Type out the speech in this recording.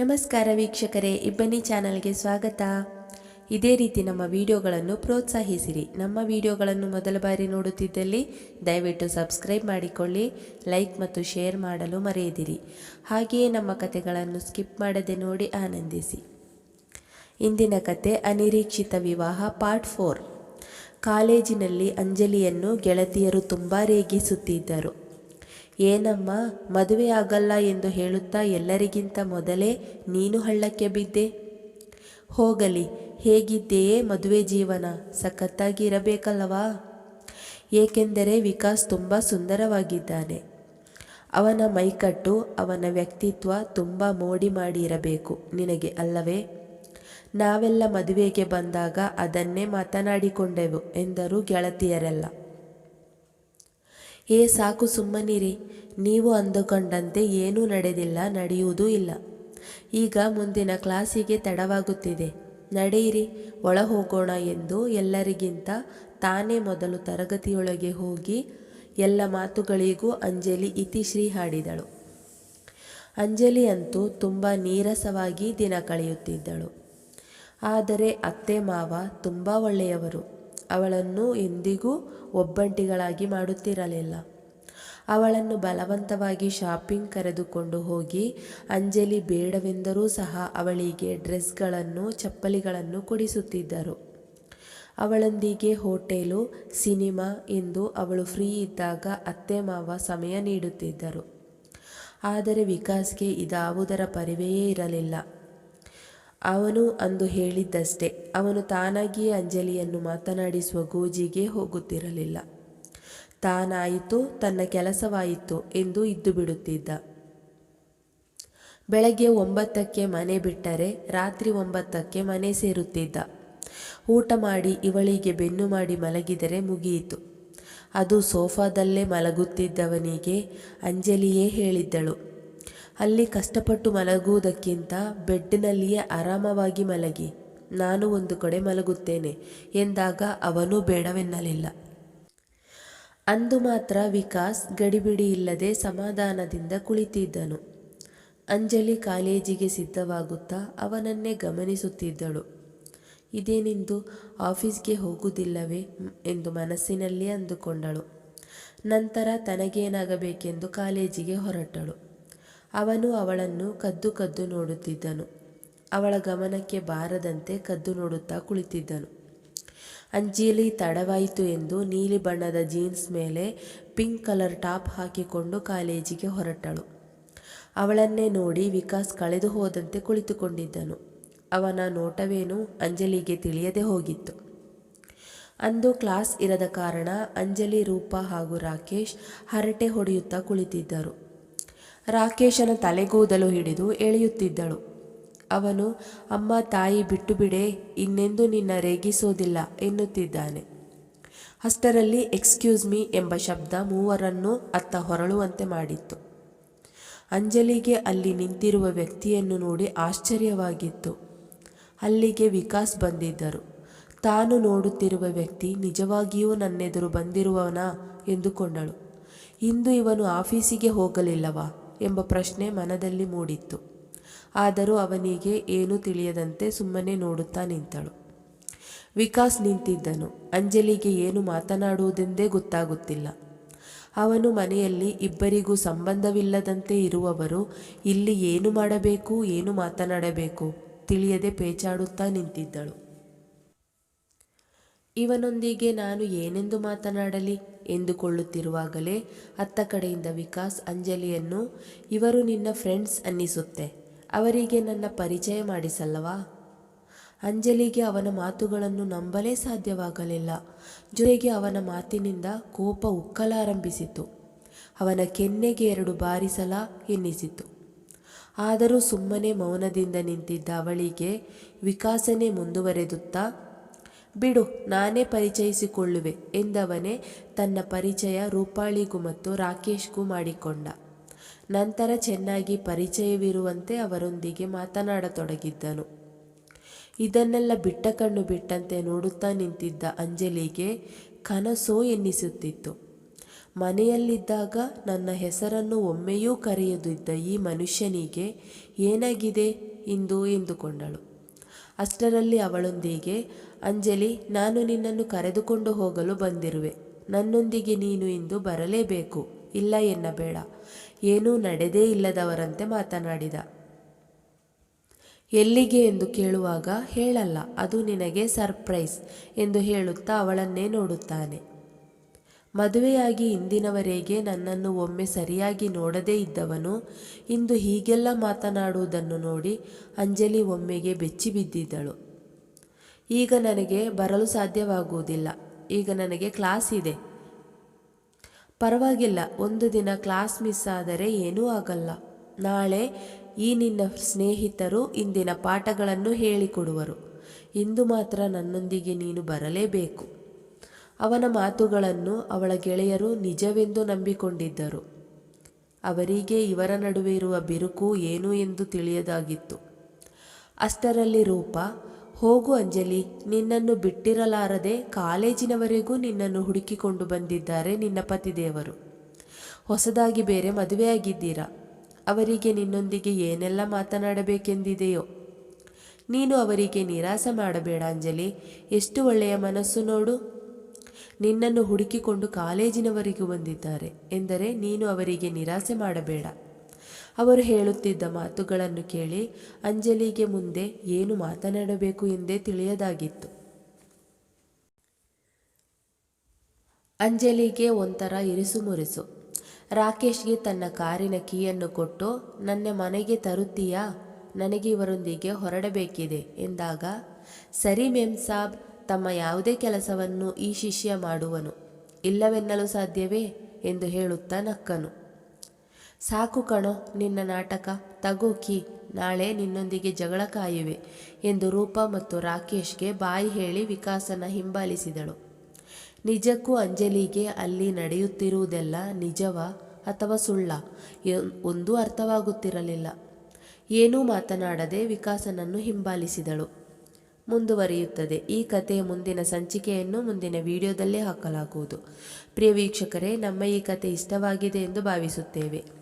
ನಮಸ್ಕಾರ ವೀಕ್ಷಕರೇ, ಇಬ್ಬನಿ ಚಾನಲ್ಗೆ ಸ್ವಾಗತ. ಇದೇ ರೀತಿ ನಮ್ಮ ವಿಡಿಯೋಗಳನ್ನು ಪ್ರೋತ್ಸಾಹಿಸಿರಿ. ನಮ್ಮ ವಿಡಿಯೋಗಳನ್ನು ಮೊದಲ ಬಾರಿ ನೋಡುತ್ತಿದ್ದಲ್ಲಿ ದಯವಿಟ್ಟು ಸಬ್ಸ್ಕ್ರೈಬ್ ಮಾಡಿಕೊಳ್ಳಿ, ಲೈಕ್ ಮತ್ತು ಶೇರ್ ಮಾಡಲು ಮರೆಯದಿರಿ. ಹಾಗೆಯೇ ನಮ್ಮ ಕಥೆಗಳನ್ನು ಸ್ಕಿಪ್ ಮಾಡದೆ ನೋಡಿ ಆನಂದಿಸಿ. ಇಂದಿನ ಕತೆ ಅನಿರೀಕ್ಷಿತ ವಿವಾಹ ಪಾರ್ಟ್ ಫೋರ್. ಕಾಲೇಜಿನಲ್ಲಿ ಅಂಜಲಿಯನ್ನು ಗೆಳತಿಯರು ತುಂಬ ರೇಗಿಸುತ್ತಿದ್ದರು. ಏನಮ್ಮ, ಮದುವೆ ಆಗಲ್ಲ ಎಂದು ಹೇಳುತ್ತಾ ಎಲ್ಲರಿಗಿಂತ ಮೊದಲೇ ನೀನು ಹಳ್ಳಕ್ಕೆ ಬಿದ್ದೆ? ಹೋಗಲಿ, ಹೇಗಿದ್ದೆಯೇ ಮದುವೆ ಜೀವನ? ಸಖತ್ತಾಗಿ ಇರಬೇಕಲ್ಲವಾ ಏಕೆಂದರೆ ವಿಕಾಸ್ ತುಂಬ ಸುಂದರವಾಗಿದ್ದಾನೆ. ಅವನ ಮೈಕಟ್ಟು, ಅವನ ವ್ಯಕ್ತಿತ್ವ ತುಂಬ ಮೋಡಿ ಮಾಡಿ ಇರಬೇಕು ನಿನಗೆ ಅಲ್ಲವೇ? ನಾವೆಲ್ಲ ಮದುವೆಗೆ ಬಂದಾಗ ಅದನ್ನೇ ಮಾತನಾಡಿಕೊಂಡೆವು ಎಂದರು ಗೆಳತಿಯರೆಲ್ಲ. ಏ ಸಾಕು ಸುಮ್ಮನಿರಿ, ನೀವು ಅಂದುಕೊಂಡಂತೆ ಏನೂ ನಡೆದಿಲ್ಲ, ನಡೆಯುವುದೂ ಇಲ್ಲ. ಈಗ ಮುಂದಿನ ಕ್ಲಾಸಿಗೆ ತಡವಾಗುತ್ತಿದೆ. ನಡೆಯಿರಿ ಒಳ ಹೋಗೋಣ ಎಂದು ಎಲ್ಲರಿಗಿಂತ ತಾನೇ ಮೊದಲು ತರಗತಿಯೊಳಗೆ ಹೋಗಿ ಎಲ್ಲ ಮಾತುಗಳಿಗೂ ಅಂಜಲಿ ಇತಿಶ್ರೀ ಹಾಡಿದಳು. ಅಂಜಲಿ ಅಂತೂ ತುಂಬ ನೀರಸವಾಗಿ ದಿನ ಕಳೆಯುತ್ತಿದ್ದಳು. ಆದರೆ ಅತ್ತೆ ಮಾವ ತುಂಬ ಒಳ್ಳೆಯವರು. ಅವಳನ್ನು ಎಂದಿಗೂ ಒಬ್ಬಂಟಿಗಳಾಗಿ ಮಾಡುತ್ತಿರಲಿಲ್ಲ. ಅವಳನ್ನು ಬಲವಂತವಾಗಿ ಶಾಪಿಂಗ್ ಕರೆದುಕೊಂಡು ಹೋಗಿ, ಅಂಜಲಿ ಬೇಡವೆಂದರೂ ಸಹ ಅವಳಿಗೆ ಡ್ರೆಸ್ಗಳನ್ನು, ಚಪ್ಪಲಿಗಳನ್ನು ಕೊಡಿಸುತ್ತಿದ್ದರು. ಅವಳೊಂದಿಗೆ ಹೋಟೆಲು, ಸಿನಿಮಾ ಎಂದು ಅವಳು ಫ್ರೀ ಇದ್ದಾಗ ಅತ್ತೆ ಮಾವ ಸಮಯ ನೀಡುತ್ತಿದ್ದರು. ಆದರೆ ವಿಕಾಸ್ಗೆ ಇದಾವುದರ ಪರಿವೆಯೇ ಇರಲಿಲ್ಲ. ಅವನು ಅಂದು ಹೇಳಿದ್ದಷ್ಟೇ, ಅವನು ತಾನಾಗಿಯೇ ಅಂಜಲಿಯನ್ನು ಮಾತನಾಡಿಸುವ ಗೋಜಿಗೆ ಹೋಗುತ್ತಿರಲಿಲ್ಲ. ತಾನಾಯಿತು, ತನ್ನ ಕೆಲಸವಾಯಿತು ಎಂದು ಇದ್ದು ಬಿಡುತ್ತಿದ್ದ ಬೆಳಗ್ಗೆ ಒಂಬತ್ತಕ್ಕೆ ಮನೆ ಬಿಟ್ಟರೆ ರಾತ್ರಿ ಒಂಬತ್ತಕ್ಕೆ ಮನೆ ಸೇರುತ್ತಿದ್ದ. ಊಟ ಮಾಡಿ ಇವಳಿಗೆ ಬೆನ್ನು ಮಾಡಿ ಮಲಗಿದರೆ ಮುಗಿಯಿತು. ಅದು ಸೋಫಾದಲ್ಲೇ ಮಲಗುತ್ತಿದ್ದವನಿಗೆ ಅಂಜಲಿಯೇ ಹೇಳಿದ್ದಳು. ಅಲ್ಲಿ ಕಷ್ಟಪಟ್ಟು ಮಲಗುವುದಕ್ಕಿಂತ ಬೆಡ್ನಲ್ಲಿಯೇ ಆರಾಮವಾಗಿ ಮಲಗಿ, ನಾನು ಒಂದು ಕಡೆ ಮಲಗುತ್ತೇನೆ ಎಂದಾಗ ಅವನೂ ಬೇಡವೆನ್ನಲಿಲ್ಲ. ಅಂದು ಮಾತ್ರ ವಿಕಾಸ್ ಗಡಿಬಿಡಿ ಇಲ್ಲದೆ ಸಮಾಧಾನದಿಂದ ಕುಳಿತಿದ್ದನು. ಅಂಜಲಿ ಕಾಲೇಜಿಗೆ ಸಿದ್ಧವಾಗುತ್ತಾ ಅವನನ್ನೇ ಗಮನಿಸುತ್ತಿದ್ದಳು. ಇದೇನಿಂದು ಆಫೀಸ್ಗೆ ಹೋಗುವುದಿಲ್ಲವೇ ಎಂದು ಮನಸ್ಸಿನಲ್ಲಿ ಅಂದುಕೊಂಡಳು. ನಂತರ ತನಗೇನಾಗಬೇಕೆಂದು ಕಾಲೇಜಿಗೆ ಹೊರಟಳು. ಅವನು ಅವಳನ್ನು ಕದ್ದು ಕದ್ದು ನೋಡುತ್ತಿದ್ದನು. ಅವಳ ಗಮನಕ್ಕೆ ಬಾರದಂತೆ ಕದ್ದು ನೋಡುತ್ತಾ ಕುಳಿತಿದ್ದನು. ಅಂಜಲಿ ತಡವಾಯಿತು ಎಂದು ನೀಲಿ ಬಣ್ಣದ ಜೀನ್ಸ್ ಮೇಲೆ ಪಿಂಕ್ ಕಲರ್ ಟಾಪ್ ಹಾಕಿಕೊಂಡು ಕಾಲೇಜಿಗೆ ಹೊರಟಳು. ಅವಳನ್ನೇ ನೋಡಿ ವಿಕಾಸ್ ಕಳೆದು ಹೋದಂತೆ ಕುಳಿತುಕೊಂಡಿದ್ದನು. ಅವನ ನೋಟವೇನು ಅಂಜಲಿಗೆ ತಿಳಿಯದೆ ಹೋಗಿತ್ತು. ಅಂದು ಕ್ಲಾಸ್ ಇರದ ಕಾರಣ ಅಂಜಲಿ, ರೂಪ ಹಾಗೂ ರಾಕೇಶ್ ಹರಟೆ ಹೊಡೆಯುತ್ತಾ ಕುಳಿತಿದ್ದರು. ರಾಕೇಶನ ತಲೆಗೂದಲು ಹಿಡಿದು ಎಳೆಯುತ್ತಿದ್ದಳು. ಅವನು, ಅಮ್ಮ, ತಾಯಿ ಬಿಟ್ಟು ಬಿಡೆ ಇನ್ನೆಂದು ನಿನ್ನ ರೇಗಿಸೋದಿಲ್ಲ ಎನ್ನುತ್ತಿದ್ದಾನೆ. ಅಷ್ಟರಲ್ಲಿ, ಎಕ್ಸ್ಕ್ಯೂಸ್ ಮೀ ಎಂಬ ಶಬ್ದ ಮೂವರನ್ನು ಅತ್ತ ಹೊರಳುವಂತೆ ಮಾಡಿತ್ತು. ಅಂಜಲಿಗೆ ಅಲ್ಲಿ ನಿಂತಿರುವ ವ್ಯಕ್ತಿಯನ್ನು ನೋಡಿ ಆಶ್ಚರ್ಯವಾಗಿತ್ತು. ಅಲ್ಲಿಗೆ ವಿಕಾಸ್ ಬಂದಿದ್ದರು. ತಾನು ನೋಡುತ್ತಿರುವ ವ್ಯಕ್ತಿ ನಿಜವಾಗಿಯೂ ನನ್ನೆದುರು ಬಂದಿರುವವನ? ಎಂದುಕೊಂಡಳು. ಇಂದು ಇವನು ಆಫೀಸಿಗೆ ಹೋಗಲಿಲ್ಲವಾ? ಎಂಬ ಪ್ರಶ್ನೆ ಮನದಲ್ಲಿ ಮೂಡಿತ್ತು. ಆದರೂ ಅವನಿಗೆ ಏನೂ ತಿಳಿಯದಂತೆ ಸುಮ್ಮನೆ ನೋಡುತ್ತಾ ನಿಂತಳು. ವಿಕಾಸ್ ನಿಂತಿದ್ದನು. ಅಂಜಲಿಗೆ ಏನು ಮಾತನಾಡುವುದೆಂದೇ ಗೊತ್ತಾಗುತ್ತಿಲ್ಲ. ಅವನು ಮನೆಯಲ್ಲಿ ಇಬ್ಬರಿಗೂ ಸಂಬಂಧವಿಲ್ಲದಂತೆ ಇರುವವರು ಇಲ್ಲಿ ಏನು ಮಾಡಬೇಕು, ಏನು ಮಾತನಾಡಬೇಕು ತಿಳಿಯದೆ ಪೇಚಾಡುತ್ತಾ ನಿಂತಿದ್ದಳು. ಇವನೊಂದಿಗೆ ನಾನು ಏನೆಂದು ಮಾತನಾಡಲಿ? ಎಂದುಕೊಳ್ಳುತ್ತಿರುವಾಗಲೇ ಅತ್ತ ಕಡೆಯಿಂದ ವಿಕಾಸ್, ಅಂಜಲಿಯನ್ನು, ಇವರು ನಿನ್ನ ಫ್ರೆಂಡ್ಸ್ ಅನ್ನಿಸುತ್ತೆ. ಅವರಿಗೆ ನನ್ನ ಪರಿಚಯ ಮಾಡಿಸಲ್ಲವಾ? ಅಂಜಲಿಗೆ ಅವನ ಮಾತುಗಳನ್ನು ನಂಬಲೇ ಸಾಧ್ಯವಾಗಲಿಲ್ಲ. ಜೊತೆಗೆ ಅವನ ಮಾತಿನಿಂದ ಕೋಪ ಉಕ್ಕಲಾರಂಭಿಸಿತು. ಅವನ ಕೆನ್ನೆಗೆ ಎರಡು ಬಾರಿಸಲ ಎನ್ನಿಸಿತು. ಆದರೂ ಸುಮ್ಮನೆ ಮೌನದಿಂದ ನಿಂತಿದ್ದ ಅವಳಿಗೆ ವಿಕಾಸನೆ ಮುಂದುವರೆದುತ್ತಾ, ಬಿಡು, ನಾನೇ ಪರಿಚಯಿಸಿಕೊಳ್ಳುವೆ ಎಂದವನೇ ತನ್ನ ಪರಿಚಯ ರೂಪಾಳಿಗೂ ಮತ್ತು ರಾಕೇಶ್ಗೂ ಮಾಡಿಕೊಂಡ. ನಂತರ ಚೆನ್ನಾಗಿ ಪರಿಚಯವಿರುವಂತೆ ಅವರೊಂದಿಗೆ ಮಾತನಾಡತೊಡಗಿದ್ದನು. ಇದನ್ನೆಲ್ಲ ಬಿಟ್ಟ ಕಣ್ಣು ಬಿಟ್ಟಂತೆ ನೋಡುತ್ತಾ ನಿಂತಿದ್ದ ಅಂಜಲಿಗೆ ಕನಸೋ ಎನ್ನಿಸುತ್ತಿತ್ತು. ಮನೆಯಲ್ಲಿದ್ದಾಗ ನನ್ನ ಹೆಸರನ್ನು ಒಮ್ಮೆಯೂ ಕರೆಯದಿದ್ದ ಈ ಮನುಷ್ಯನಿಗೆ ಏನಾಗಿದೆ? ಇಂದು ಎಂದುಕೊಂಡಳು. ಅಷ್ಟರಲ್ಲಿ ಅವಳೊಂದಿಗೆ, ಅಂಜಲಿ, ನಾನು ನಿನ್ನನ್ನು ಕರೆದುಕೊಂಡು ಹೋಗಲು ಬಂದಿರುವೆ. ನನ್ನೊಂದಿಗೆ ನೀನು ಇಂದು ಬರಲೇಬೇಕು. ಇಲ್ಲ ಎನ್ನಬೇಡ. ಏನೂ ನಡೆದೇ ಇಲ್ಲದವರಂತೆ ಮಾತನಾಡಿದ. ಎಲ್ಲಿಗೆ ಎಂದು ಕೇಳುವಾಗ ಹೇಳಲ್ಲ, ಅದು ನಿನಗೆ ಸರ್ಪ್ರೈಸ್ ಎಂದು ಹೇಳುತ್ತಾ ಅವಳನ್ನೇ ನೋಡುತ್ತಾನೆ. ಮದುವೆಯಾಗಿ ಇಂದಿನವರೆಗೆ ನನ್ನನ್ನು ಒಮ್ಮೆ ಸರಿಯಾಗಿ ನೋಡದೇ ಇದ್ದವನು, ಇಂದು ಹೀಗೆಲ್ಲ ಮಾತನಾಡುವುದನ್ನು ನೋಡಿ ಅಂಜಲಿ ಒಮ್ಮೆಗೆ ಬೆಚ್ಚಿ ಬಿದ್ದಿದ್ದಳು. ಈಗ ನನಗೆ ಬರಲು ಸಾಧ್ಯವಾಗುವುದಿಲ್ಲ. ಈಗ ನನಗೆ ಕ್ಲಾಸ್ ಇದೆ. ಪರವಾಗಿಲ್ಲ, ಒಂದು ದಿನ ಕ್ಲಾಸ್ ಮಿಸ್ ಆದರೆ ಏನೂ ಆಗಲ್ಲ. ನಾಳೆ ಈ ನಿನ್ನ ಸ್ನೇಹಿತರು ಇಂದಿನ ಪಾಠಗಳನ್ನು ಹೇಳಿಕೊಡುವರು. ಇಂದು ಮಾತ್ರ ನನ್ನೊಂದಿಗೆ ನೀನು ಬರಲೇಬೇಕು. ಅವನ ಮಾತುಗಳನ್ನು ಅವಳ ಗೆಳೆಯರು ನಿಜವೆಂದು ನಂಬಿಕೊಂಡಿದ್ದರು. ಅವರಿಗೆ ಇವರ ನಡುವೆ ಇರುವ ಬಿರುಕು ಏನು ಎಂದು ತಿಳಿಯದಾಗಿತ್ತು. ಅಷ್ಟರಲ್ಲಿ ರೂಪ ಹೋಗು ಅಂಜಲಿ, ನಿನ್ನನ್ನು ಬಿಟ್ಟಿರಲಾರದೆ ಕಾಲೇಜಿನವರೆಗೂ ನಿನ್ನನ್ನು ಹುಡುಕಿಕೊಂಡು ಬಂದಿದ್ದಾರೆ ನಿನ್ನ ಪತಿದೇವರು. ಹೊಸದಾಗಿ ಬೇರೆ ಮದುವೆಯಾಗಿದ್ದೀರಾ? ಅವರಿಗೆ ನಿನ್ನೊಂದಿಗೆ ಏನೆಲ್ಲ ಮಾತನಾಡಬೇಕೆಂದಿದೆಯೋ? ನೀನು ಅವರಿಗೆ ನಿರಾಸೆ ಮಾಡಬೇಡ ಅಂಜಲಿ, ಎಷ್ಟು ಒಳ್ಳೆಯ ಮನಸ್ಸು ನೋಡು. ನಿನ್ನನ್ನು ಹುಡುಕಿಕೊಂಡು ಕಾಲೇಜಿನವರೆಗೂ ಬಂದಿದ್ದಾರೆ, ಎಂದರೆ ನೀನು ಅವರಿಗೆ ನಿರಾಸೆ ಮಾಡಬೇಡ. ಅವರು ಹೇಳುತ್ತಿದ್ದ ಮಾತುಗಳನ್ನು ಕೇಳಿ ಅಂಜಲಿಗೆ ಮುಂದೆ ಏನು ಮಾತನಾಡಬೇಕು ಎಂದೇ ತಿಳಿಯದಾಗಿತ್ತು. ಅಂಜಲಿಗೆ ಒಂಥರ ಇರಿಸು ಮುರಿಸು. ರಾಕೇಶ್ಗೆ ತನ್ನ ಕಾರಿನ ಕೀಯನ್ನು ಕೊಟ್ಟು, ನನ್ನ ಮನೆಗೆ ತರುತ್ತೀಯಾ? ನನಗೆ ಇವರೊಂದಿಗೆ ಹೊರಡಬೇಕಿದೆ ಎಂದಾಗ, ಸರಿ ಮೇಮ್ ಸಾಬ್, ತಮ್ಮ ಯಾವುದೇ ಕೆಲಸವನ್ನು ಈ ಶಿಷ್ಯ ಮಾಡುವನು. ಇಲ್ಲವೆನ್ನಲು ಸಾಧ್ಯವೇ? ಎಂದು ಹೇಳುತ್ತಾ ನಕ್ಕನು. ಸಾಕು ಕಣೋ ನಿನ್ನ ನಾಟಕ ತಗೋಕಿ ನಾಳೆ ನಿನ್ನೊಂದಿಗೆ ಜಗಳ ಕಾಯುವೆ ಎಂದು ರೂಪ ಮತ್ತು ರಾಕೇಶ್ಗೆ ಬಾಯಿ ಹೇಳಿ ವಿಕಾಸನ ಹಿಂಬಾಲಿಸಿದಳು. ನಿಜಕ್ಕೂ ಅಂಜಲಿಗೆ ಅಲ್ಲಿ ನಡೆಯುತ್ತಿರುವುದೆಲ್ಲ ನಿಜವ ಅಥವಾ ಸುಳ್ಳ? ಒಂದೂ ಅರ್ಥವಾಗುತ್ತಿರಲಿಲ್ಲ. ಏನೂ ಮಾತನಾಡದೆ ವಿಕಾಸನನ್ನು ಹಿಂಬಾಲಿಸಿದಳು. ಮುಂದುವರಿಯುತ್ತದೆ. ಈ ಕಥೆಯ ಮುಂದಿನ ಸಂಚಿಕೆಯನ್ನು ಮುಂದಿನ ವಿಡಿಯೋದಲ್ಲೇ ಹಾಕಲಾಗುವುದು. ಪ್ರಿಯ ವೀಕ್ಷಕರೇ, ನಮ್ಮ ಈ ಕತೆ ಇಷ್ಟವಾಗಿದೆ ಎಂದು ಭಾವಿಸುತ್ತೇವೆ.